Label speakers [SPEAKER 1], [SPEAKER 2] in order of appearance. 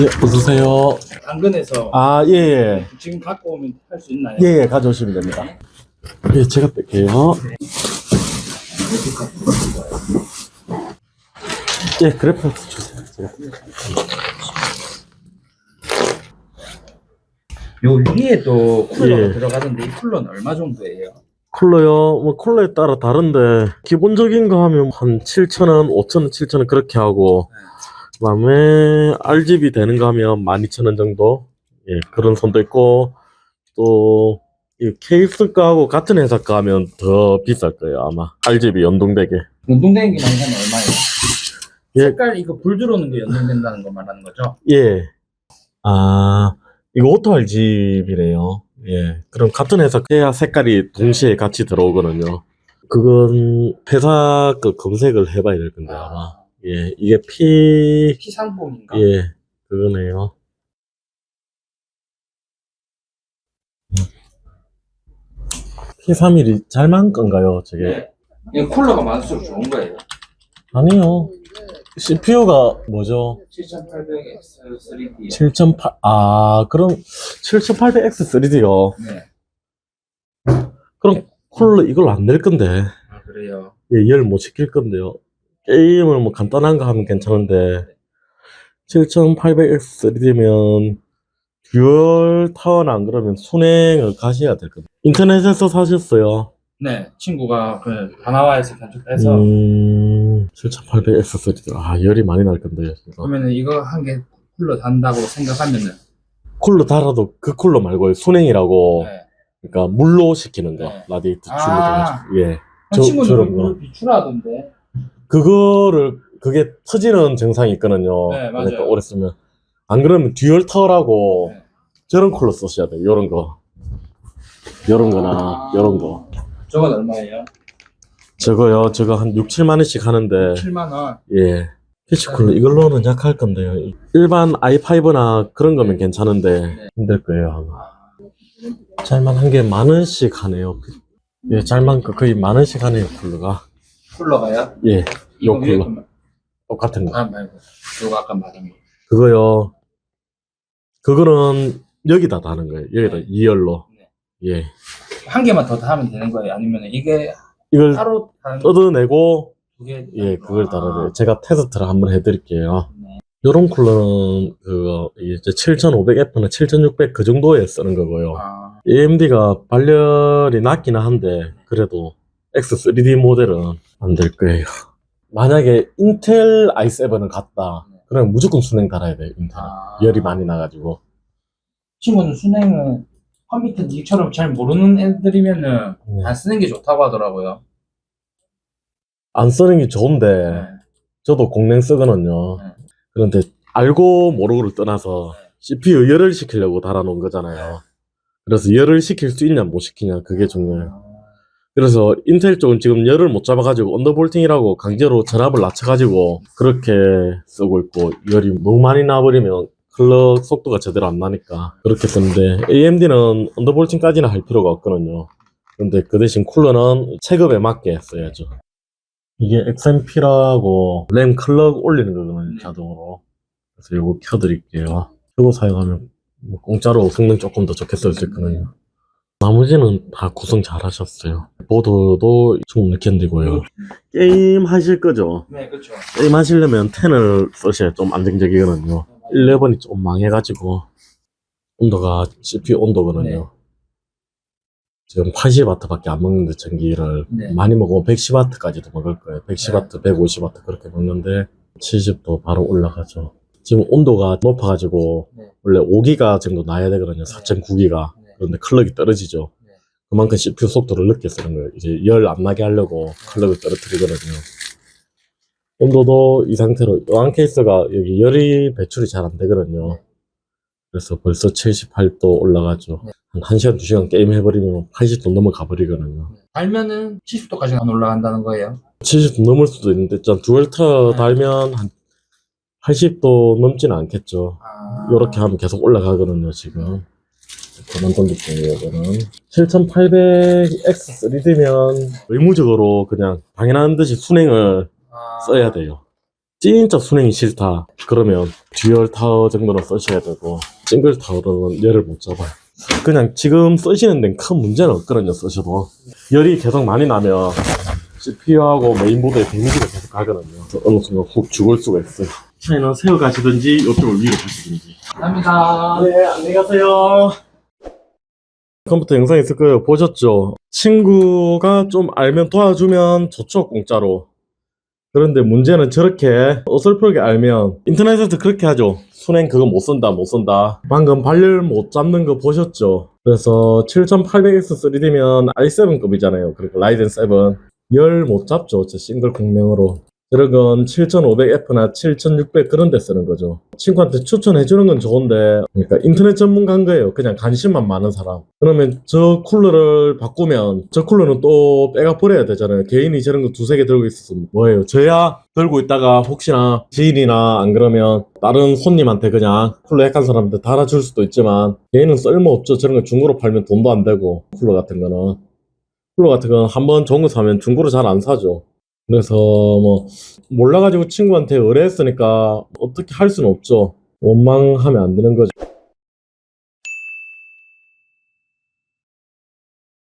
[SPEAKER 1] 예, 어서오세요.
[SPEAKER 2] 당근에서
[SPEAKER 1] 아, 예, 예.
[SPEAKER 2] 지금 갖고 오면 할 수 있나요?
[SPEAKER 1] 예, 예, 가져오시면 됩니다. 예, 제가 뺄게요. 예, 그래프 주세요. 제가.
[SPEAKER 2] 요 위에도 쿨러가
[SPEAKER 1] 예.
[SPEAKER 2] 들어가던데 이 쿨러는 얼마 정도예요?
[SPEAKER 1] 쿨러요. 뭐 쿨러에 따라 다른데 기본적인 거 하면 한 7,000원, 5,000원, 7,000원 그렇게 하고 그 다음에 RGB 되는 거 하면 12,000원 정도. 예, 그런 선도 있고 또이 케이스 거하고 같은 회사 거 하면 더 비쌀 거예요, 아마. RGB 연동되게.
[SPEAKER 2] 연동되는 게 많이 하면 얼마예요?
[SPEAKER 1] 예.
[SPEAKER 2] 색깔 이거 불 들어오는 거 연동된다는 거 말하는 거죠?
[SPEAKER 1] 예. 아, 이거 오토 RGB래요. 예. 그럼 같은 회사 해야 색깔이 동시에 같이 들어오거든요. 그건 회사 그 검색을 해봐야 될 건데, 아마. 예. 이게 P,
[SPEAKER 2] P30인가?
[SPEAKER 1] 예. 그거네요. P31이 잘만 건가요, 저게?
[SPEAKER 2] 네. 이 쿨러가 많을수록 좋은 거예요.
[SPEAKER 1] 아니요. CPU가 뭐죠?
[SPEAKER 2] 7800X 3D.
[SPEAKER 1] 7008, 아, 그럼 7800X3D요.
[SPEAKER 2] 네.
[SPEAKER 1] 그럼 쿨러 이걸 안낼 건데.
[SPEAKER 2] 아 그래요.
[SPEAKER 1] 예, 열 못 시킬 건데요. 게임을 뭐 간단한 거 하면 괜찮은데, 7800X3D면 듀얼 타워나 안 그러면 순행을 가셔야 될 겁니다. 인터넷에서 사셨어요.
[SPEAKER 2] 네, 친구가 그 바나와에서 견적해서
[SPEAKER 1] 음, 7800X3D. 아, 열이 많이 날 건데요. 이거.
[SPEAKER 2] 그러면은 이거 한 개 쿨러 단다고 생각하면은
[SPEAKER 1] 쿨러 달아도 그 쿨러 말고 순행이라고,
[SPEAKER 2] 네.
[SPEAKER 1] 그러니까 물로 시키는 거.
[SPEAKER 2] 네.
[SPEAKER 1] 라디에이터
[SPEAKER 2] 아.
[SPEAKER 1] 줄여가지고. 예. 저-
[SPEAKER 2] 친구는
[SPEAKER 1] 저런 거.
[SPEAKER 2] 비추라던데.
[SPEAKER 1] 그거를 그게 터지는 증상이 있거든요.
[SPEAKER 2] 네, 맞아요.
[SPEAKER 1] 그러니까 오래 쓰면 안 그러면 듀얼 타워라고
[SPEAKER 2] 네.
[SPEAKER 1] 저런 컬러 쓰셔야 돼요. 요런 거. 요런 거나
[SPEAKER 2] 아.
[SPEAKER 1] 요런 거.
[SPEAKER 2] 저건 얼마예요?
[SPEAKER 1] 저거요. 저거 한 6, 7만 원씩 하는데
[SPEAKER 2] 7만 원.
[SPEAKER 1] 예. 피치 쿨러 이걸로는 약할 건데요. 일반 i5나 그런 거면 괜찮은데
[SPEAKER 2] 네.
[SPEAKER 1] 힘들 거예요. 아마. 잘만 한 게 만 원씩 하네요. 예, 잘만 거 거의 만 원씩 하네요. 쿨러가.
[SPEAKER 2] 쿨러가요?
[SPEAKER 1] 예.
[SPEAKER 2] 이거
[SPEAKER 1] 요
[SPEAKER 2] 위에
[SPEAKER 1] 쿨러. 똑같은 거.
[SPEAKER 2] 아 말고 요거 아까 말한 거.
[SPEAKER 1] 그거요. 그거는 여기다 다는 거예요. 여기다
[SPEAKER 2] 네.
[SPEAKER 1] 2열로.
[SPEAKER 2] 네.
[SPEAKER 1] 예.
[SPEAKER 2] 한 개만 더 하면 되는 거예요? 아니면 이게
[SPEAKER 1] 이걸
[SPEAKER 2] 따로 다른
[SPEAKER 1] 뜯어내고,
[SPEAKER 2] 두개
[SPEAKER 1] 예, 그걸 달아야 돼요. 제가 테스트를 한번 해드릴게요.
[SPEAKER 2] 네.
[SPEAKER 1] 요런 쿨러는, 그거, 이제 7500F나 7600 그 정도에 쓰는 거고요.
[SPEAKER 2] 아,
[SPEAKER 1] AMD가 발열이 낮기는 한데, 그래도 X3D 모델은 안 될 거예요. 만약에 인텔 i7을 갔다, 그러면 무조건 순행 달아야 돼요, 인텔은.
[SPEAKER 2] 아.
[SPEAKER 1] 열이 많이 나가지고.
[SPEAKER 2] 친구는 순행은 컴퓨터 니처럼 잘 모르는 애들이면은
[SPEAKER 1] 네.
[SPEAKER 2] 안 쓰는 게 좋다고 하더라고요.
[SPEAKER 1] 안 쓰는 게 좋은데,
[SPEAKER 2] 네.
[SPEAKER 1] 저도 공랭 쓰거든요.
[SPEAKER 2] 네.
[SPEAKER 1] 그런데 알고 모르고를 떠나서 CPU 열을 시키려고 달아놓은 거잖아요. 그래서 열을 시킬 수 있냐 못 시키냐 그게 중요해요. 그래서 인텔 쪽은 지금 열을 못 잡아가지고 언더볼팅이라고 강제로 전압을 낮춰가지고 그렇게 쓰고 있고 열이 너무 많이 나버리면 클럭 속도가 제대로 안 나니까 그렇게 쓰는데 AMD는 언더볼팅까지는 할 필요가 없거든요. 근데 그 대신 쿨러는 체급에 맞게 써야죠. 이게 XMP라고 램 클럭 올리는 거거든요,
[SPEAKER 2] 네.
[SPEAKER 1] 자동으로. 그래서 이거 켜드릴게요. 이거 사용하면 뭐 공짜로 성능 조금 더 좋게 쓸 수 있거든요. 나머지는 다 구성 잘 하셨어요. 보드도 좀 느꼈는데고요. 게임 하실 거죠?
[SPEAKER 2] 네, 그렇죠.
[SPEAKER 1] 게임 하시려면 10을 쓰셔야 좀 안정적이거든요. 11이 좀 망해가지고 온도가 CPU 온도거든요.
[SPEAKER 2] 네.
[SPEAKER 1] 지금 80W밖에 안 먹는데 전기를
[SPEAKER 2] 네.
[SPEAKER 1] 많이 먹으면 110W까지도 먹을 거예요. 110W, 150W 그렇게 먹는데 70도 바로 올라가죠. 지금 온도가 높아가지고
[SPEAKER 2] 네.
[SPEAKER 1] 원래 5기가 정도 나야 되거든요. 4.9기가.
[SPEAKER 2] 네.
[SPEAKER 1] 그런데 클럭이 떨어지죠.
[SPEAKER 2] 네.
[SPEAKER 1] 그만큼 CPU 속도를 늦게 쓰는 거예요. 이제 열 안 나게 하려고 클럭을 떨어뜨리거든요. 온도도 이 상태로 여왕 케이스가 여기 열이 배출이 잘 안 되거든요. 그래서 벌써 78도 올라가죠.
[SPEAKER 2] 네.
[SPEAKER 1] 한 1시간, 2시간 게임 해버리면 80도 넘어가 버리거든요.
[SPEAKER 2] 달면은 70도까지 안 올라간다는 거예요.
[SPEAKER 1] 70도 넘을 수도 있는데, 일단 듀얼터
[SPEAKER 2] 네.
[SPEAKER 1] 달면 한 80도 넘지는 않겠죠.
[SPEAKER 2] 아,
[SPEAKER 1] 이렇게 하면 계속 올라가거든요, 지금. 그만 던질게요, 이거는. 7800X3D면 의무적으로 그냥 당연한 듯이 순행을
[SPEAKER 2] 아,
[SPEAKER 1] 써야 돼요. 진짜 순행이 싫다. 그러면 듀얼 타워 정도는 쓰셔야 되고 싱글 타워로는 열을 못 잡아요. 그냥 지금 쓰시는 데는 큰 문제는 없거든요. 쓰셔도 열이 계속 많이 나면 CPU하고 메인보드에 데미지가 계속 가거든요. 어느 순간 훅 죽을 수가 있어요. 차이는 세워 가시든지 이쪽을 위로 가시든지.
[SPEAKER 2] 감사합니다.
[SPEAKER 1] 네, 안녕히 가세요. 컴퓨터 영상 있을 거예요. 보셨죠? 친구가 좀 알면 도와주면 좋죠, 공짜로. 그런데 문제는 저렇게 어설프게 알면 인터넷에서 그렇게 하죠. 순행 그거 못 쓴다, 못 쓴다. 방금 발열 못 잡는 거 보셨죠? 그래서 7800X 3D면 i7급이잖아요. 그러니까 라이젠 7. 열 못 잡죠, 저 싱글 공명으로. 저런 건 7500F나 7600 그런 데 쓰는 거죠. 친구한테 추천해 주는 건 좋은데, 그러니까 인터넷 전문가인 거예요. 그냥 관심만 많은 사람. 그러면 저 쿨러를 바꾸면, 저 쿨러는 또 빼가 버려야 되잖아요. 개인이 저런 거 두세 개 들고 있었으면 뭐예요? 저야 들고 있다가 혹시나 지인이나 안 그러면 다른 손님한테 그냥 쿨러 약한 사람한테 달아줄 수도 있지만, 개인은 쓸모없죠. 저런 거 중고로 팔면 돈도 안 되고, 쿨러 같은 거는. 쿨러 같은 건 한번 좋은 거 사면 중고로 잘 안 사죠. 그래서 뭐 몰라가지고 친구한테 의뢰했으니까 어떻게 할 수는 없죠. 원망하면 안 되는 거죠.